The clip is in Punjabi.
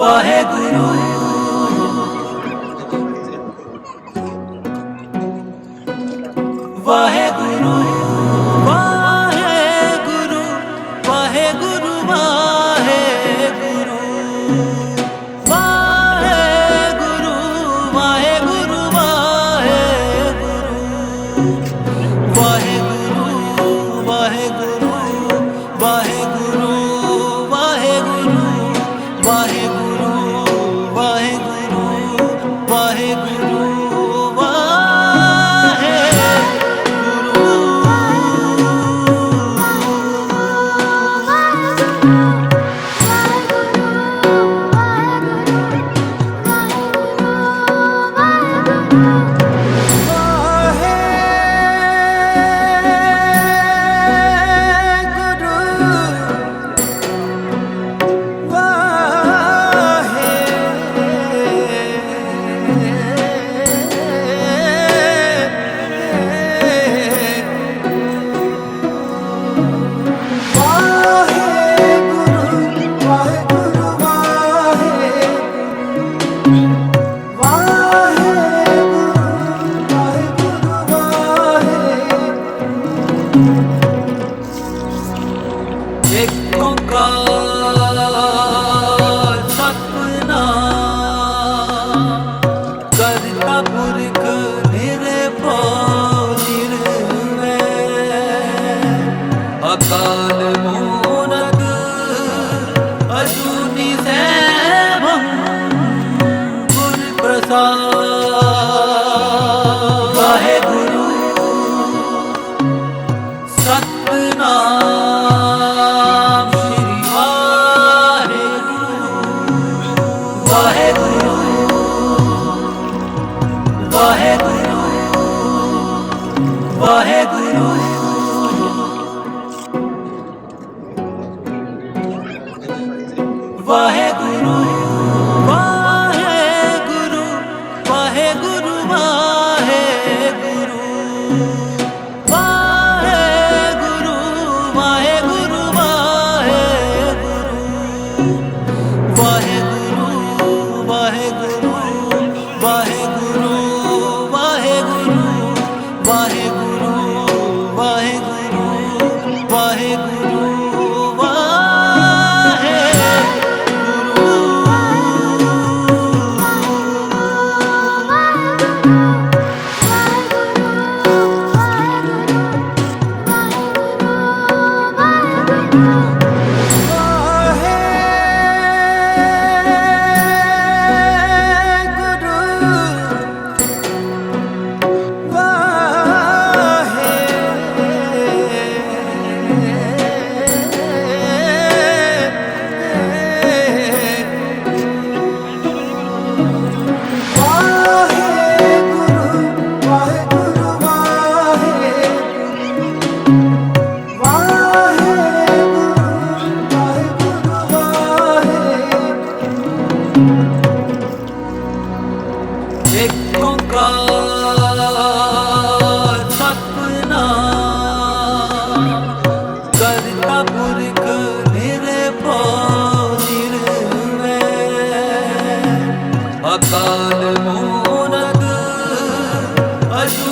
বহে গুরু ਅਜੂਨੀ ਸੈਭੰ ਗੁਰ ਪ੍ਰਸਾਦ ਵਾਹਿਗੁਰੂ ਸਤਨਾਮ ਸ੍ਰੀ ਵਾਹਿਗੁਰੂ। ਵਾਹਿਗੁਰੂ ਵਾਹਿਗੁਰੂ ਵਾਹਿਗੁਰੂ। Thank. 아주